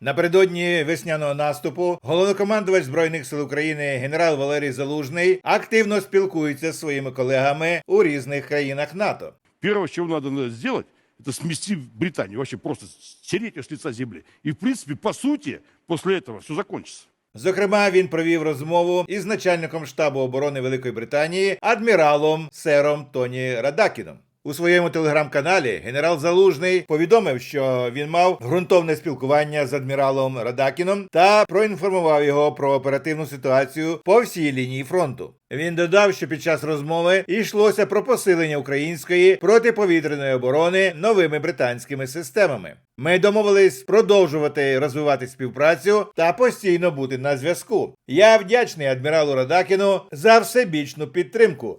Напередодні весняного наступу головнокомандувач збройних сил України генерал Валерій Залужний активно спілкується з своїми колегами у різних країнах НАТО. Чего надо надо сделать, это смести Британию, вообще просто стереть ее с лица земли. И, в принципе, по сути, после этого все закончится. Зокрема, він провів розмову із начальником штабу оборони Великої Британії адміралом сером Тоні Радакіном. У своєму телеграм-каналі генерал Залужний повідомив, що він мав ґрунтовне спілкування з адміралом Радакіном та проінформував його про оперативну ситуацію по всій лінії фронту. Він додав, що під час розмови йшлося про посилення української протиповітряної оборони новими британськими системами. Ми домовились продовжувати розвивати співпрацю та постійно бути на зв'язку. Я вдячний адміралу Радакіну за всебічну підтримку,